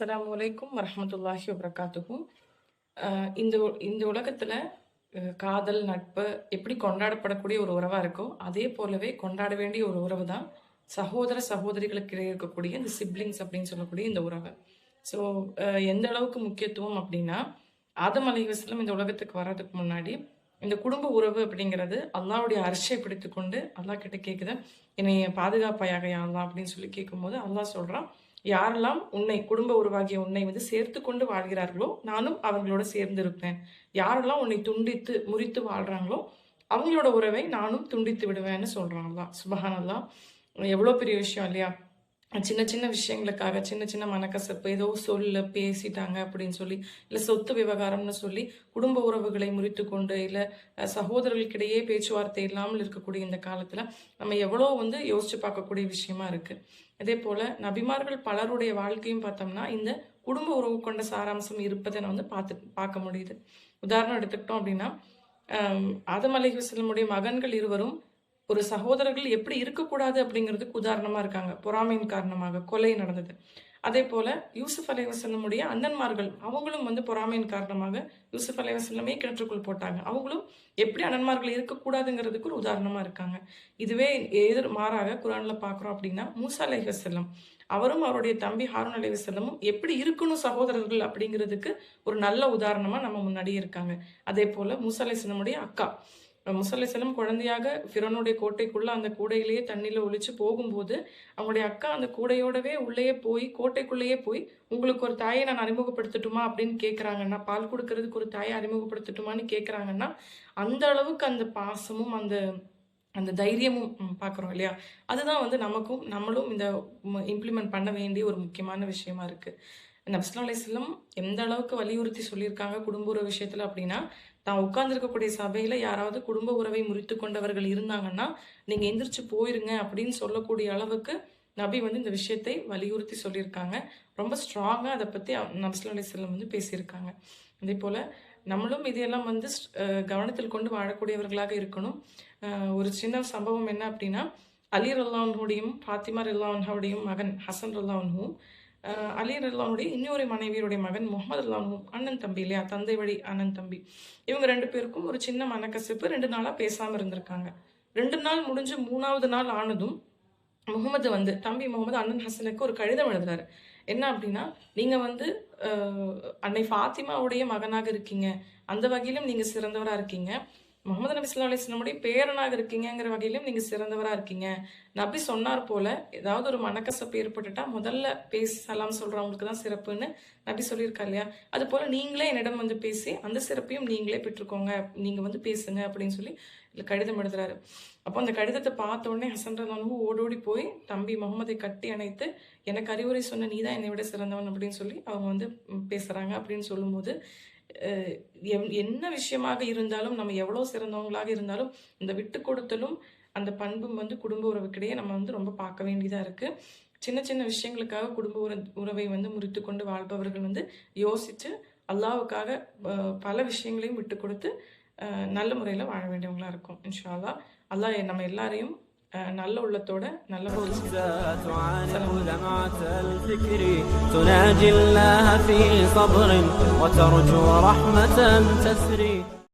அஸ்லாம் வலைக்கும் வரமத்துல்லாஹி வபரகாத்துஹும் இந்த உ- இந்த உலகத்தில் காதல் நட்பு எப்படி கொண்டாடப்படக்கூடிய ஒரு உறவாக இருக்கோ அதே போலவே கொண்டாட வேண்டிய ஒரு உறவு தான் சகோதர சகோதரிகளுக்கு இடையே இருக்கக்கூடிய இந்த சிப்ளிங்ஸ் அப்படின்னு சொல்லக்கூடிய இந்த உறவு. ஸோ எந்த அளவுக்கு முக்கியத்துவம் அப்படின்னா ஆதம் அலைவாஸ்லம் இந்த உலகத்துக்கு வர்றதுக்கு முன்னாடி இந்த குடும்ப உறவு அப்படிங்கிறது அல்லாவுடைய அரிசை பிடித்துக்கொண்டு அல்லா கிட்ட கேட்குது என்னை பாதுகாப்பாயாக யா அப்படின்னு சொல்லி கேட்கும்போது அல்லா சொல்றான் யாரெல்லாம் உன்னை குடும்ப உருவாகிய உன்னை வந்து சேர்த்து கொண்டு வாழ்கிறார்களோ நானும் அவங்களோட சேர்ந்து இருப்பேன். யாரெல்லாம் உன்னை துண்டித்து முறித்து வாழ்றாங்களோ அவங்களோட உறவை நானும் துண்டித்து விடுவேன்னு சொல்றாங்களா சுபஹானல்லா எவ்வளோ பெரிய விஷயம் இல்லையா? சின்ன சின்ன விஷயங்களுக்காக சின்ன சின்ன மனக்கசப்பு ஏதோ சொல்ல பேசிட்டாங்க அப்படின்னு சொல்லி இல்லை சொத்து விவகாரம்னு சொல்லி குடும்ப உறவுகளை முறித்து கொண்டு இல்லை சகோதரர்களுக்கிடையே பேச்சுவார்த்தை இல்லாமல் இருக்கக்கூடிய இந்த காலத்தில் நம்ம எவ்வளோ வந்து யோசிச்சு பார்க்கக்கூடிய விஷயமா இருக்கு. அதே போல நபிமார்கள் பலருடைய வாழ்க்கையும் பார்த்தோம்னா இந்த குடும்ப உறவு கொண்ட சாராம்சம் இருப்பதை நான் வந்து பார்த்து பார்க்க முடியுது. உதாரணம் எடுத்துக்கிட்டோம் அப்படின்னா ஆம், ஆதம் மகன்கள் இருவரும் ஒரு சகோதரர்கள் எப்படி இருக்கக்கூடாது அப்படிங்கிறதுக்கு உதாரணமாக இருக்காங்க. பொறாமையின் காரணமாக கொலை நடந்தது. அதே போல் யூசுஃப் அலைவசல்லமுடைய அண்ணன்மார்கள் அவங்களும் வந்து பொறாமையின் காரணமாக யூசுஃப் அலைவசல்லமே கிணற்றுக்குள் போட்டாங்க. அவங்களும் எப்படி அண்ணன்மார்கள் இருக்கக்கூடாதுங்கிறதுக்கு ஒரு உதாரணமாக இருக்காங்க. இதுவே எதிர் மாறாக குரானில் பார்க்குறோம் அப்படின்னா மூசா அலைவசல்லம் அவரும் அவருடைய தம்பி ஹாரூன் அலைவசல்லமும் எப்படி இருக்கணும் சகோதரர்கள் அப்படிங்கிறதுக்கு ஒரு நல்ல உதாரணமாக நம்ம முன்னாடியே இருக்காங்க. அதே போல் மூசா அலைவசல்லமுடைய அக்கா. முசலிசலம் குழந்தையாக ஃபிரோனுடைய கோட்டைக்குள்ள அந்த கூடையிலேயே தண்ணியில் ஒழிச்சு போகும்போது அவங்களுடைய அக்கா அந்த கூடையோடவே உள்ளேயே போய் கோட்டைக்குள்ளேயே போய் உங்களுக்கு ஒரு தாயை நான் அறிமுகப்படுத்தட்டுமா? அப்படின்னு கேட்குறாங்கன்னா பால் கொடுக்கறதுக்கு ஒரு தாயை அறிமுகப்படுத்தட்டுமான்னு கேட்குறாங்கன்னா அந்த அளவுக்கு அந்த பாசமும் அந்த அந்த தைரியமும் பார்க்குறோம் இல்லையா? அதுதான் வந்து நமக்கும் நம்மளும் இந்த இம்ப்ளிமெண்ட் பண்ண வேண்டிய ஒரு முக்கியமான விஷயமா இருக்குது நப்ஸ்லா அலிஸ்லம் எந்த அளவுக்கு வலியுறுத்தி சொல்லியிருக்காங்க குடும்ப உறவு விஷயத்துல அப்படின்னா தான் உட்கார்ந்துருக்கக்கூடிய சபையில யாராவது குடும்ப உறவை முறித்து கொண்டவர்கள் இருந்தாங்கன்னா நீங்க எந்திரிச்சு போயிருங்க அப்படின்னு சொல்லக்கூடிய அளவுக்கு நபி வந்து இந்த விஷயத்தை வலியுறுத்தி சொல்லியிருக்காங்க. ரொம்ப ஸ்ட்ராங்காக அதை பற்றி நப்ஸ்லா அலிஸ்லம் வந்து பேசியிருக்காங்க. அதே போல நம்மளும் இதையெல்லாம் வந்து கவனத்தில் கொண்டு வாழக்கூடியவர்களாக இருக்கணும். ஒரு சின்ன சம்பவம் என்ன அப்படின்னா அலி ரல்லாவுடையும் ஃபாத்திமா ரல்லாவுடையும் மகன் ஹசன் ரல்லாவும் அலி ரல்லானுடைய இன்னொரு மனைவியுடைய மகன் முகமது ரல்லாவும் அண்ணன் தம்பி இல்லையா? தந்தை வழி அண்ணன் தம்பி. இவங்க ரெண்டு பேருக்கும் ஒரு சின்ன மனக்கசிப்பு. ரெண்டு நாளாக பேசாமல் இருந்திருக்காங்க. ரெண்டு நாள் முடிஞ்சு மூணாவது நாள் ஆனதும் முகமது வந்து தம்பி முகமது அண்ணன் ஹசனுக்கு ஒரு கடிதம் எழுதுறாரு. என்ன அப்படின்னா நீங்கள் வந்து அன்னை ஃபாத்திமாவுடைய மகனாக இருக்கீங்க. அந்த வகையிலும் நீங்கள் சிறந்தவராக இருக்கீங்க. முகமது நபி ஸல்லல்லாஹு அலைஹி பேரனாக இருக்கீங்கங்கிற வகையிலும் நீங்கள் சிறந்தவராக இருக்கீங்க. நபி சொன்னார் போல ஏதாவது ஒரு மனக்கசப்பு ஏற்பட்டுட்டா முதல்ல பேசலாம்னு சொல்கிறவங்களுக்கு தான் சிறப்புன்னு நபி சொல்லியிருக்கா இல்லையா? அது போல் நீங்களே என்னிடம் வந்து பேசி அந்த சிறப்பையும் நீங்களே பெற்றுக்கோங்க நீங்கள் வந்து பேசுங்க அப்படின்னு சொல்லி இல்லை கடிதம் எழுதுறாரு. அப்போ அந்த கடிதத்தை பார்த்த உடனே ஹசன் ரலானு ஓடோடி போய் தம்பி முகமதை கட்டி அணைத்து எனக்கு அறிவுரை சொன்ன நீ தான் என்னை விட சிறந்தவன் அப்படின்னு சொல்லி அவங்க வந்து பேசுகிறாங்க அப்படின்னு சொல்லும்போது என்ன விஷயமாக இருந்தாலும் நம்ம எவ்வளோ சிறந்தவங்களாக இருந்தாலும் இந்த விட்டு கொடுத்தலும் அந்த பண்பும் வந்து குடும்ப உறவுக்கிடையே நம்ம வந்து ரொம்ப பார்க்க வேண்டியதாக இருக்குது சின்ன சின்ன விஷயங்களுக்காக குடும்ப உற உறவை வந்து முறித்து கொண்டு வாழ்பவர்கள் வந்து யோசித்து அல்லாவுக்காக பல விஷயங்களையும் விட்டு கொடுத்து நல்ல முறையில் வாழ வேண்டியவங்களாக இருக்கும் இன்ஷா அல்லாஹ் நம்ம எல்லாரையும் நல்ல உள்ளத்தோட நல்ல முறையில் تعانق دمعة الفكر تناجي الله في صبر وترجو رحمة تسري